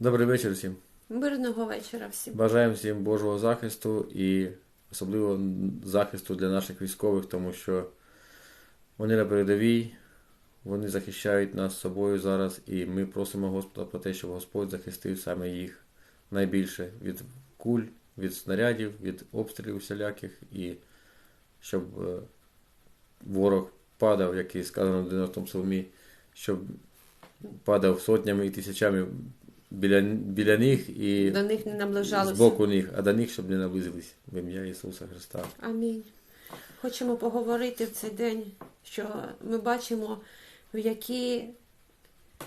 Добрий вечір всім. Мирного вечора всім. Бажаємо всім Божого захисту і особливо захисту для наших військових, тому що вони на передовій, вони захищають нас собою зараз, і ми просимо Господа про те, щоб Господь захистив саме їх найбільше від куль, від снарядів, від обстрілів всіляких, і щоб е, ворог падав, як і сказано в 90-му псалмі, щоб падав сотнями і тисячами біля, біля них і До них не наближалося. з боку них, а до них, щоб не наблизились в ім'я Ісуса Христа. Амінь. Хочемо поговорити в цей день, що ми бачимо, в які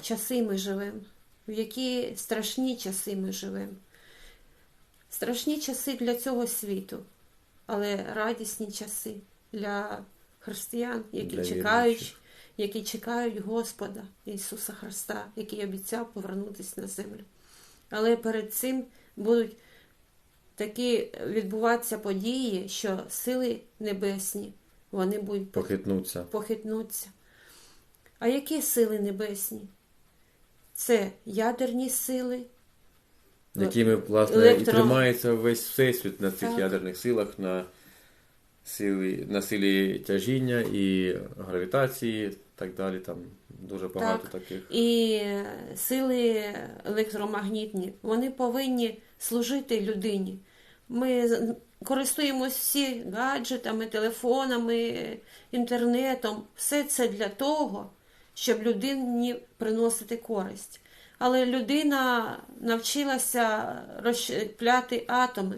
часи ми живемо, в які страшні часи ми живемо. Страшні часи для цього світу, але радісні часи для християн, які Для чекають. Які чекають Господа Ісуса Христа, який обіцяв повернутися на землю. Але перед цим будуть такі відбуватися події, що сили небесні вони будуть Похитнуться. похитнуться. А які сили небесні? Це ядерні сили, якими власне і тримається весь всесвіт на цих Так. ядерних силах, на силі, на силі тяжіння і гравітації, так далі. Там дуже багато Так. таких. і сили електромагнітні. Вони повинні служити людині. Ми користуємось всі гаджетами, телефонами, інтернетом. Все це для того, щоб людині приносити користь. Але людина навчилася розщепляти атоми.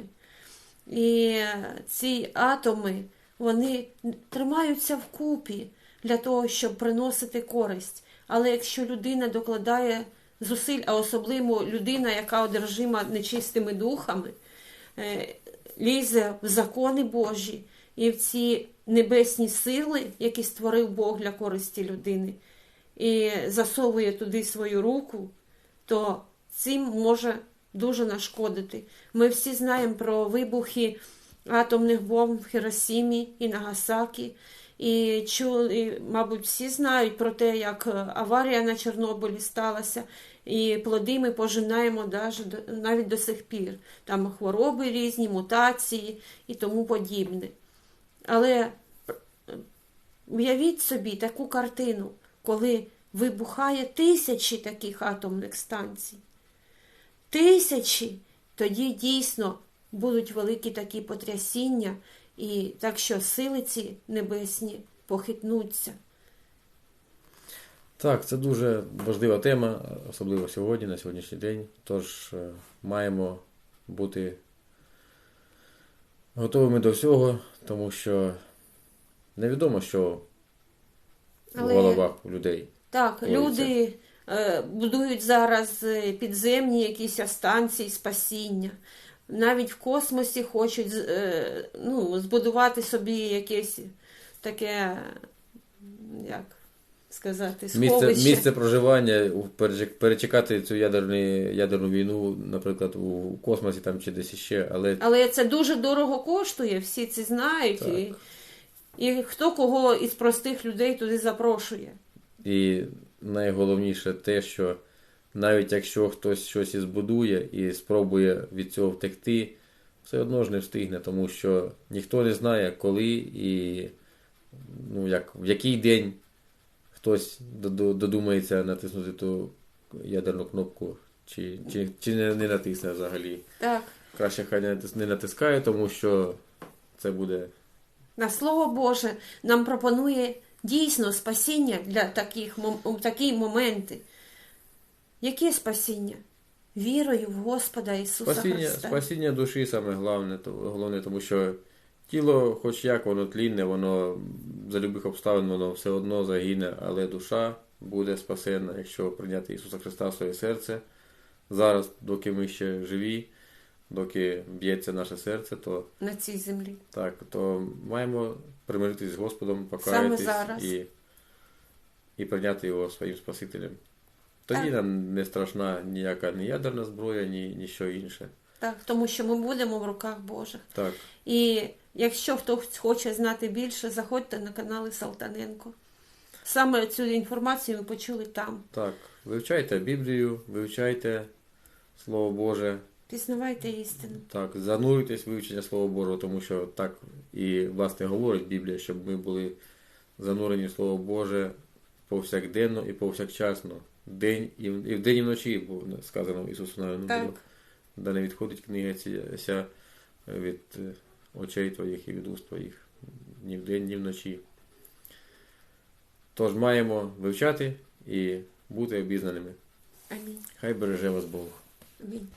І ці атоми вони тримаються вкупі для того, щоб приносити користь. Але якщо людина докладає зусиль, а особливо людина, яка одержима нечистими духами, е, лізе в закони Божі і в ці небесні сили, які створив Бог для користі людини, і засовує туди свою руку, то цим може дуже нашкодити. Ми всі знаємо про вибухи атомних бомб в Хіросімі і Нагасакі. І чули, мабуть, всі знають про те, як е, аварія на Чорнобилі сталася, і плоди ми пожинаємо навіть до сих пір. Там хвороби різні, мутації і тому подібне. Але е, уявіть собі таку картину, коли вибухає тисячі таких атомних станцій. Тисячі. Тоді дійсно будуть великі такі потрясіння, і так що сили ці небесні похитнуться. Так, це дуже важлива тема, особливо сьогодні, на сьогоднішній день. Тож е, маємо бути готовими до всього, тому що невідомо, що Але- в головах у людей. Так, Твориться. люди будують зараз е, підземні якісь станції спасіння. Навіть в космосі хочуть е, ну, збудувати собі якесь таке, як сказати, Місце, сховище. місце проживання, перечекати цю ядерну, ядерну війну, наприклад, у космосі там чи десь іще, але Але це дуже дорого коштує, всі це знають. Так. І, і хто кого із простих людей туди запрошує. І найголовніше те, що навіть якщо хтось щось і збудує і спробує від цього втекти, все одно ж не встигне, тому що ніхто не знає, коли і ну, як, в який день хтось додумається натиснути ту ядерну кнопку, чи, чи, чи не, не натисне взагалі. Так. Краще хай не натискає, тому що це буде На слово Боже нам пропонує дійсно спасіння для таких у такі моменти. Яке спасіння? Вірою в Господа Ісуса Спасіння, Христа. спасіння душі саме головне, головне, тому що тіло, хоч як воно тлінне, воно за любих обставин воно все одно загине, але душа буде спасена, якщо прийняти Ісуса Христа в своє серце. Зараз, доки ми ще живі, доки б'ється наше серце, то на цій землі. так, то маємо примиритись з Господом, покаятись і, і прийняти його своїм Спасителем. Тоді Так. нам не страшна ніяка ні ядерна зброя, ні, ні що інше. Так, тому що ми будемо в руках Божих. Так. І якщо хтось хоче знати більше, заходьте на канали Салтаненко. Саме цю інформацію ви почули там. Так, вивчайте Біблію, вивчайте Слово Боже. Пізнавайте істину. Так, занурюйтесь вивчення Слова Божого, тому що так і власне говорить Біблія, щоб ми були занурені в Слово Боже повсякденно і повсякчасно. День і, в- і вдень і вночі, бо сказано Ісусу навіть Так. Да не відходить книга ця- від е, очей твоїх і від уст твоїх ні вдень, ні вночі. Тож маємо вивчати і бути обізнаними. Амінь. Хай береже вас Бог. Амінь.